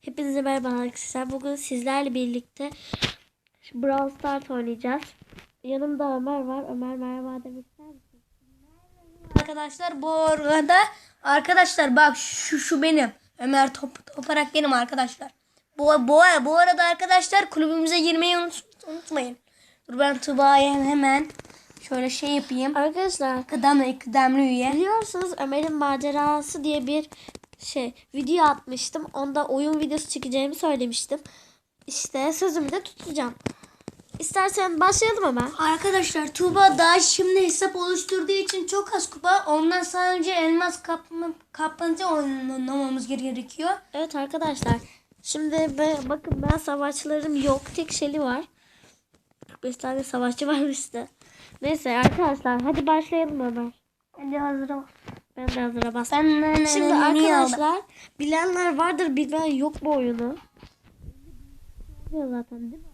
Hepinize merhaba arkadaşlar. Bugün sizlerle birlikte Brawl Stars oynayacağız. Yanımda Ömer var. Ömer merhaba demek ister misin? Arkadaşlar bu arada arkadaşlar bak şu şu benim. Ömer top, Toparak benim arkadaşlar. Bu, bu, bu arada arkadaşlar kulübümüze girmeyi unut, unutmayın. Dur ben Tuba'ya hemen şöyle şey yapayım. Arkadaşlar Kıdemli, kıdemli üye. biliyorsunuz Ömer'in macerası diye bir şey video atmıştım. Onda oyun videosu çekeceğimi söylemiştim. İşte sözümü de tutacağım. İstersen başlayalım Ömer. Arkadaşlar Tuba daha şimdi hesap oluşturduğu için çok az kupa. Ondan sadece elmas kapma, kapmaca oynamamız gerekiyor. Evet arkadaşlar. Şimdi be, bakın ben savaşçılarım yok. Tek Shelly var. 45 tane savaşçı var bizde. Neyse arkadaşlar hadi başlayalım Ömer. Hadi hazır ol. Ben de hazıra bastım. Ben ne, Şimdi aldım? arkadaşlar bilenler vardır bilmeyen yok bu oyunu. Zaten değil mi?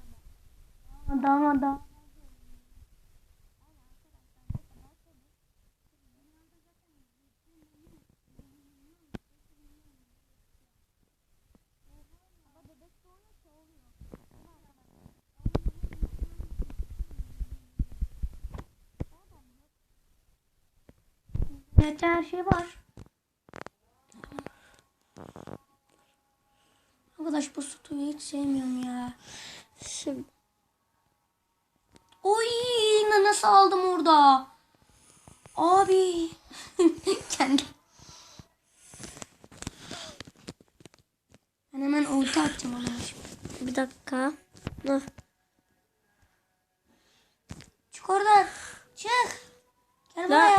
Adam adam. Evet her şey var. Arkadaş bu sütü hiç sevmiyorum ya. Şimdi Oy na- nasıl aldım orada? Abi. Kendi. Ben hemen ulti atacağım ona bir dakika. Dur. Çık oradan.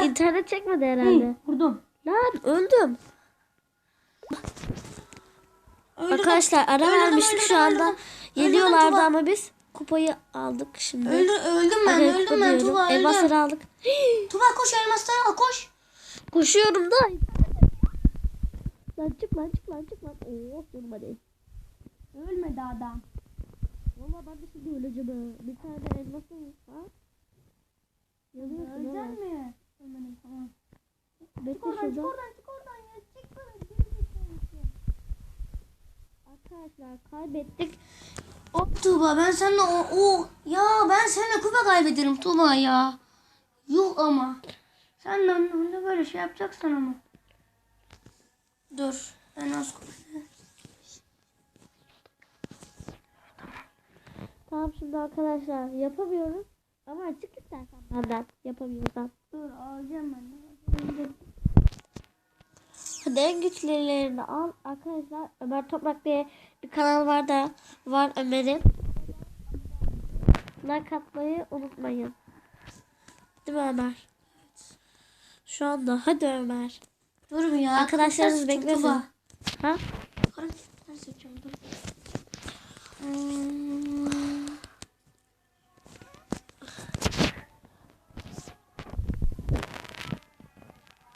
İnternet çekmedi herhalde. Hı, Vurdum. Lan öldüm. Öldürdüm. Arkadaşlar ara vermiştik şu anda. öldürdüm. Yeniyorlardı Öldürdüm ama biz kupayı aldık şimdi. Öldü, öldüm ben. Aga, öldüm ben. Tuba öldüm. Elmasları aldık. Tuba koş elmasları al koş. Koşuyorum da. Lan çık lan çık lan çık lan. Oh durma değil. Ölmedi adam. Valla ben de şimdi öleceğim. Bir tane elmasım var. Yanıyorsun. Ölecek mi? Bekle Çık oradan çık oradan çık oradan ya. Çık git. Arkadaşlar kaybettik. Hop Tuğba ben seninle o, o ya ben seninle kupa kaybederim Tuğba ya. Yok ama. Sen de önünde böyle şey yapacaksan ama. Dur. Ben az. Tamam şimdi arkadaşlar yapamıyoruz. Ama açık istersen benden yapamıyorsan. Dur alacağım ben de. En güçlülerini al. Arkadaşlar Ömer Toprak diye bir kanal var da var Ömer'in. Like atmayı unutmayın. Değil mi Ömer? Şu anda hadi Ömer. Dur bir ya. Arkadaşlarınız beklesin. Ha? Seçeceğim dur. Hmm.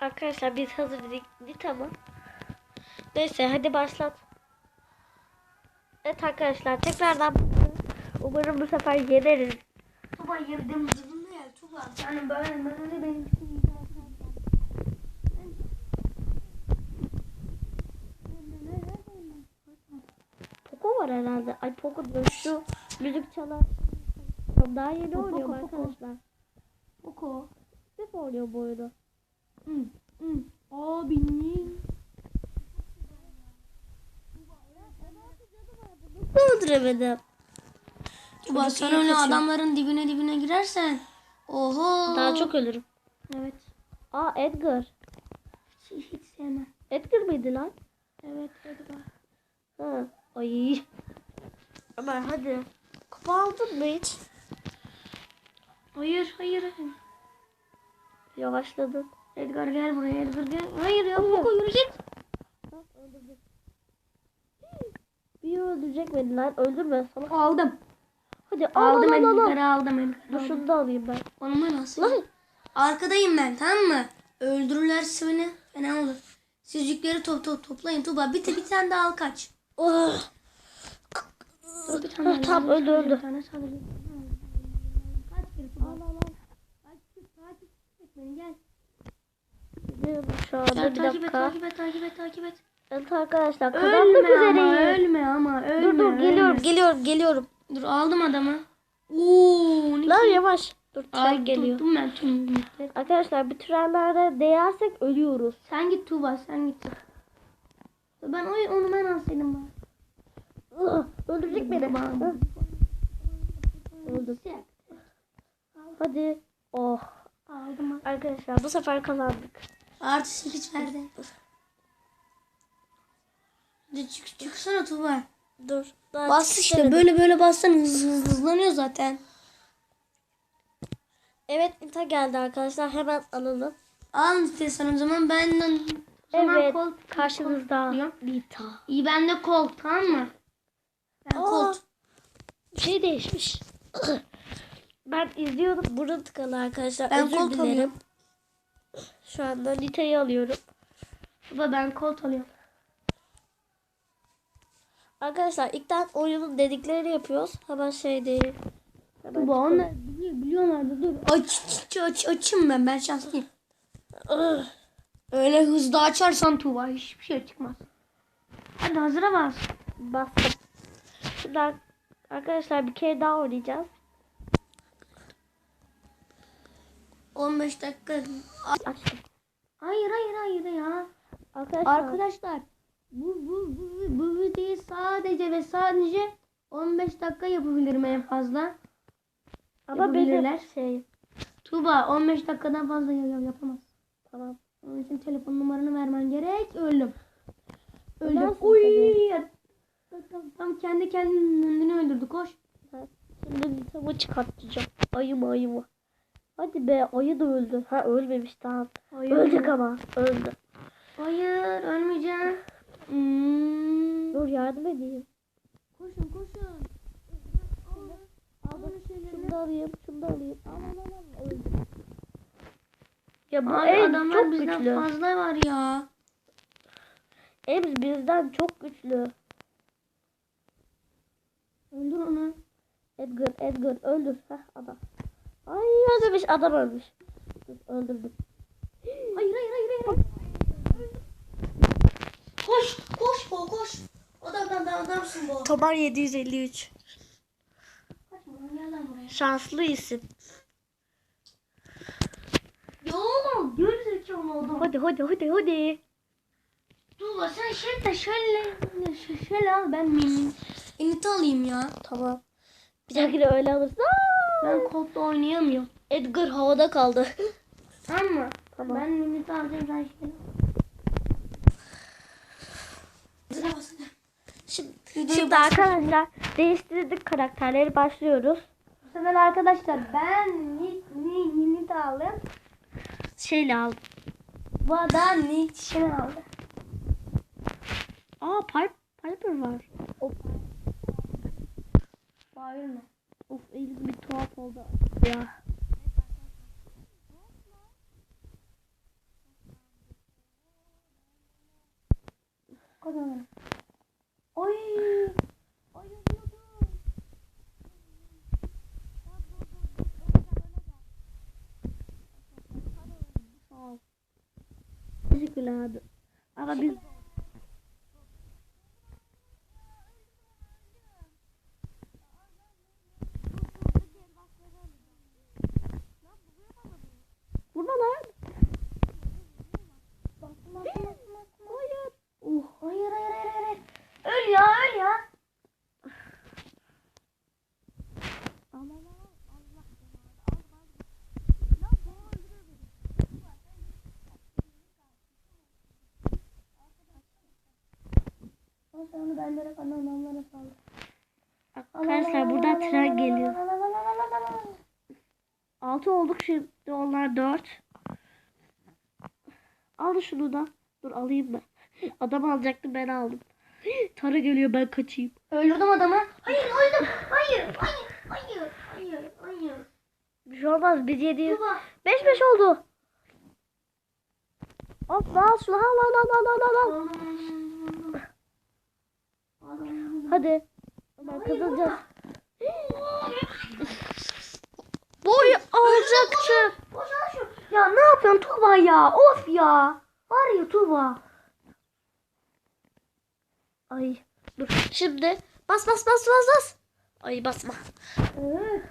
Arkadaşlar biz hazır değildik ama. Neyse hadi başlat. Evet arkadaşlar tekrardan umarım bu sefer yeneriz. Tuğba yerden zıplıyor ya Tuğba. Yani böyle böyle benim için Poco var herhalde. Ay Poco şu müzik çalar. Daha yeni Poco, oynuyorum Poco. arkadaşlar. Poco. İlk defa oynuyorum bu oyunu. Abinin. Nasıl öldüremedim? Tuba sen öyle adamların dibine dibine girersen. Oho. Daha çok ölürüm. Evet. Aa Edgar. Hiç, hiç sevmem. Edgar mıydı lan? Evet Edgar. Ha. Ay. Ömer hadi. Kupa aldın mı hiç? Hayır. hayır. Yavaşladın. Edgar gel buraya Edgar gel. Hayır ya. Bak öldürdüm. Bir öldürecek beni lan. Öldürme salak. Aldım. Hadi al Aldım al. Edgar'ı aldım Edgar'ı Dur şunu da alayım ben. Onu nasıl? Lan. Arkadayım ben tamam mı? Öldürürlerse beni fena olur. Siz yükleri top, top, toplayın Tuba. Bir, bir tane daha al kaç. Oh. Bir tane Ah, öldü, öldü. Bir tane sadece. Kaç kere Tuba? Al al al. Takip, takip et beni gel. Gidiyorum şu anda bir takip et, dakika. takip et, takip et, takip et. Evet arkadaşlar kazanmak Ölme ama ölme ama ölme. Dur dur ölme. geliyorum geliyorum geliyorum. Dur aldım adamı. Oo, Lan yavaş. Dur tren Al, geliyor. Tuttum ben tüm. Arkadaşlar bir trenlerde değersek ölüyoruz. Sen git Tuğba sen git. Ben o, onu ben alsaydım bari. Öldürecek beni. Öldüm. Hadi. Oh. Aldım. Arkadaşlar bu sefer kazandık. Artı 8 verdi. Çık, çıksana Tuğba. Dur. Bas işte böyle böyle bassan hız, hız- hızlanıyor zaten. Evet Nita geldi arkadaşlar. Hemen alalım. Al istiyorsan o zaman benden Evet. kol Karşınızda. Nita. İyi ben de kol tamam mı? Ben Aa, kol. Bir şey değişmiş. ben izliyordum. Burada tıkalı arkadaşlar. Ben Özür kol dilerim. alıyorum. Şu anda Nita'yı alıyorum. Baba ben kol alıyorum. Arkadaşlar ilkten oyunun dediklerini yapıyoruz. Hemen şey değil. Hemen Tuğba onlar biliyor, biliyorlar da dur. Aç, aç, aç, açayım ben ben şanslıyım. Öyle hızlı açarsan Tuğba hiçbir şey çıkmaz. Hadi hazıra bas. Bastım. Şimdi ar- arkadaşlar bir kere daha oynayacağız. 15 dakika. Açtım. Hayır hayır hayır ya. Arkadaşlar, Arkadaşlar bu bu bu bu videoyu sadece ve sadece 15 dakika yapabilirim en fazla. ama yapabilirler. şey Tuğba 15 dakikadan fazla ya- ya- yapamaz. tamam. Onun için telefon numaranı vermen gerek. Öldüm. Öldüm. Uy. Tam, kendi kendini öldürdü. Koş. Şimdi Nita'mı çıkartacağım. Ayı mı ayı mı? Hadi be ayı da öldü. Ha ölmemiş tamam. Hayır. Ölecek ama öldü. Hayır ölmeyeceğim. Hmm. Dur yardım edeyim. Koşun koşun. Al şeylerini. Şunu da alayım, şunu da alayım. Al al al al. Öldü. Ya bu Ay, Ems adamlar çok bizden güçlü. fazla var ya. Ems bizden çok güçlü. Öldür onu. Edgar, Edgar öldür. Heh adam. Ay ölmemiş, adam ölmüş. Öldürdüm. Hayır hayır hayır hayır. Koş koş bo koş. Adam adam adam adamsın bu. Tomar 753. Kaçma lan, gel lan buraya. Şanslı isim. Ya oğlum geri zekalı oldum. Hadi hadi hadi hadi. Dur sen şöyle şöyle şöyle, şöyle al ben mini. Enit alayım ya. Tamam. Bir dahakine öyle alırsın. Aa! Ben koltuğu oynayamıyorum. Edgar havada kaldı. Mı? Tamam. Ben mini alacağım. Sıra basın. Şimdi, şimdi bas- arkadaşlar değiştirdik karakterleri başlıyoruz. Bu sefer arkadaşlar ben Nit aldım. Şeyle al. Bu da Nit şey aldı. Aa Pipe, Piper var. Of, Hayır mı? of elim bir tuhaf oldu. Ya. Kazanırım. Oy. Oy ol. Teşekkürler abi. Ama biz Vurma lan. Hayır. Uh, hayır hayır hayır hayır. Öl ya öl ya. O sonra ben direkt ana adamlara saldım. Arkadaşlar buradan tren geliyor. 6 olduk şimdi onlar 4. Al şunu da. Dur alayım ben. Adam alacaktı ben aldım. Tara geliyor ben kaçayım. Öldürdüm adamı. Hayır öldüm. Hayır hayır hayır hayır hayır. Bir şey olmaz biz 7 Baba. 5 5 oldu. Of al şunu al al al al al al. Hadi. Hemen kazanacağız. Boy alacaktı. Ya ne yapıyorsun Tuğba ya? Of ya. Var ya Tuğba. Ay dur. Şimdi bas bas bas bas bas. Ay basma. Evet.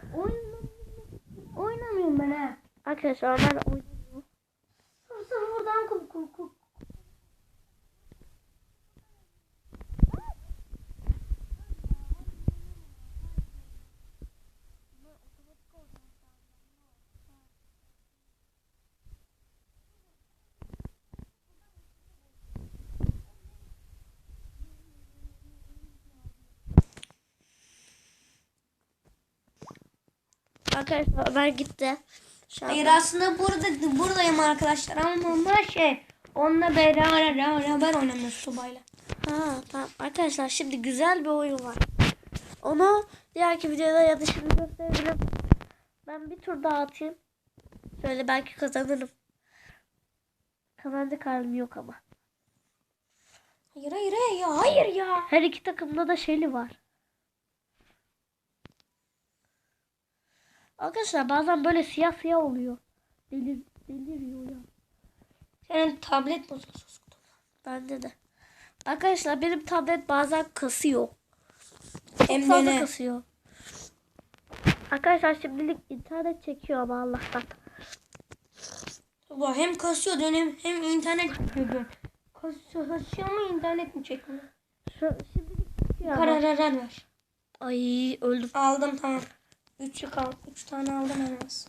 Oynamıyorum ben ha. Arkadaşlar ben oynuyorum. Sen buradan kup kup kup. Arkadaşlar Ömer gitti. Şu anda- Hayır aslında burada buradayım arkadaşlar ama ama şey onunla beraber beraber oynamıyoruz Tuba'yla. Ha tamam. Arkadaşlar şimdi güzel bir oyun var. Onu diğerki videoda ya da şimdi gösterebilirim. Ben bir tur daha atayım. Şöyle belki kazanırım. Kazanacak halim yok ama. Hayır hayır hayır ya hayır ya. Her iki takımda da Shelly var. Arkadaşlar bazen böyle siyah siyah oluyor. Delir, deliriyor ya. Senin tablet bozuldu. Bende de. Arkadaşlar benim tablet bazen kasıyor. Hem Çok fazla de ne? kasıyor. Arkadaşlar şimdilik internet çekiyor ama Allah'tan. Tuba hem kasıyor hem hem internet çekiyor. Kasıyor, kasıyor ama internet mi çekmiyor? Şu, şimdilik çekiyor karar ver. Ay öldüm. Aldım tamam. Üç yük al. Üç tane aldım elmas.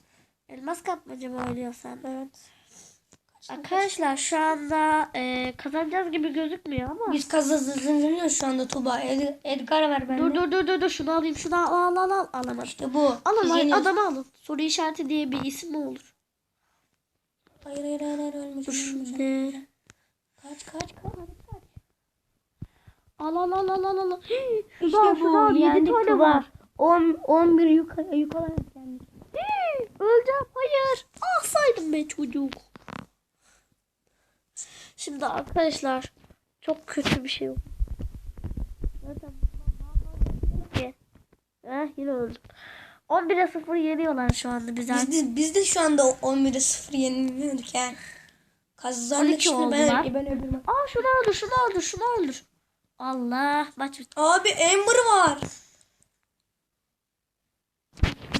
Elmas kapmaca mı oynuyorsun? Evet. Arkadaşlar şu anda e, kazanacağız gibi gözükmüyor ama. Biz kazanıyoruz şu anda Tuba. Ed Edgar ver bende. Dur dur dur dur dur şunu alayım şunu al al al al alamadım. İşte bu. Alın yeniyoruz. adamı alın. Soru işareti diye bir isim mi olur? Hayır hayır hayır, hayır Dur ölmeyeceğim. ölmeyeceğim. şimdi. Kaç kaç kaç. kaç. Al al al al al al. Hii, İşte bu. 7 Yendik tane Tuba. var. 10 11 yukarı yukarı. Hii, Öleceğim hayır. Ah saydım be çocuk. Şimdi arkadaşlar çok kötü bir şey oldu. Zaten ki. Eh, yine öldüm. 11'e 0 yeniyorlar şu anda bize. Biz de, biz de şu anda 11'e 0 yenilmiyorduk yani. Kazandık 12 şimdi ben, ben öldürmem. Aa şunu öldür şunu öldür şunu öldür. Allah maç bitti. Abi Amber var.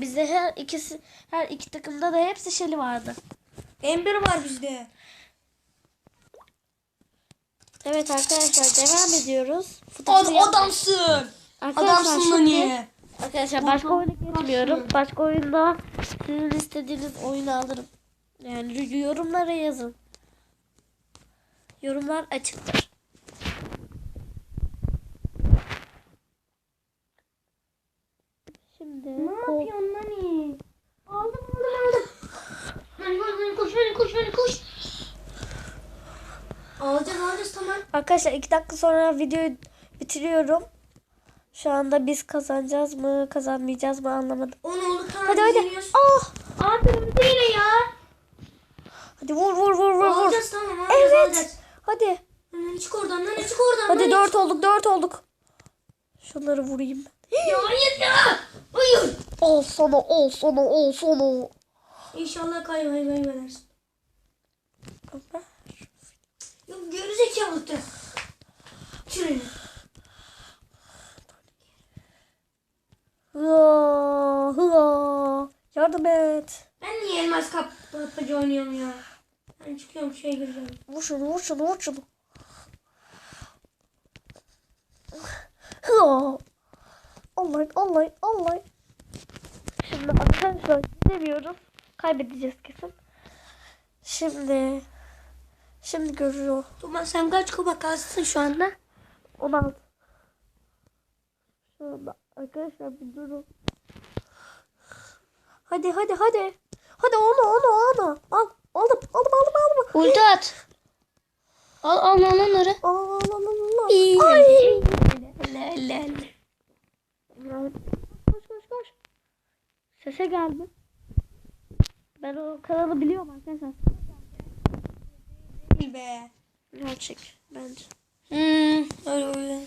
Bizde her ikisi her iki takımda da hepsi şeli vardı. Amber var bizde. Evet arkadaşlar devam ediyoruz. Ad, Futbol- adamsın. Arkadaşlar Adamsın şimdi- lan niye? Arkadaşlar başka oyuna geçmiyorum. Başka oyunda sizin istediğiniz oyunu alırım. Yani yorumlara yazın. Yorumlar açıktır. Şimdi Ne kol- yapıyorsun lan iyi? Aldım aldım aldım. Hadi hadi koş hadi koş hadi koş. Alacağız alacağız tamam. Arkadaşlar iki dakika sonra videoyu bitiriyorum. Şu anda biz kazanacağız mı kazanmayacağız mı anlamadım. 10 oldu tamam Hadi hadi. Ah! Abi öldü yine ya. Hadi vur vur vur vur vur. Alacağız tamam alacağız Evet. alacağız. Hadi. Lan çık oradan lan çık oradan. Hadi dört olduk dört olduk. Şunları vurayım ben. Ya hayır ya. Hayır. Ol sana ol sana ol sana. İnşallah kaybay kaybedersin. Yok gerizekalıktı. Şuraya. Hıa, hıa. Yardım et. Ben niye elmas kapmacı oynuyorum ya? Ben çıkıyorum şeye gireceğim. Vur şunu vur şunu vur şunu. Hıa. Online online online. Şimdi arkadaşlar gidemiyoruz. Kaybedeceğiz kesin. Şimdi şimdi görüyor. Tuma sen kaç kupa kalsın şu anda? 16. Şu anda arkadaşlar bir durun. Hadi hadi hadi. Hadi onu onu onu. Al. Aldım aldım aldım aldım. Ulti at. Al al al onları. Al al al al al. Ay. Elle elle elle. Koş koş koş. Sese geldi. Ben o kanalı biliyorum arkadaşlar. Be. Gerçek bence. Hmm, öyle öyle.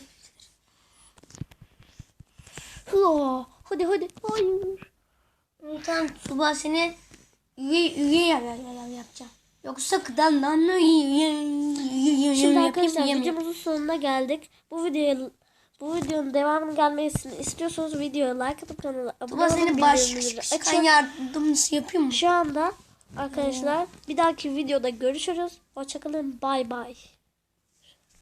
Hıa. Hadi hadi. Hayır. Tamam Tuba seni üye üye yap, yap, yap, yapacağım. Yoksa kıdandan mı Şimdi arkadaşlar videomuzun sonuna geldik. Bu videoyu bu videonun devamının gelmesini istiyorsanız videoya like atıp kanala abone Baba olup seni baş bildirimleri çıkan açın. yardımcısı yapayım mı? Şu anda arkadaşlar bir dahaki videoda görüşürüz. Hoşçakalın. Bay bay.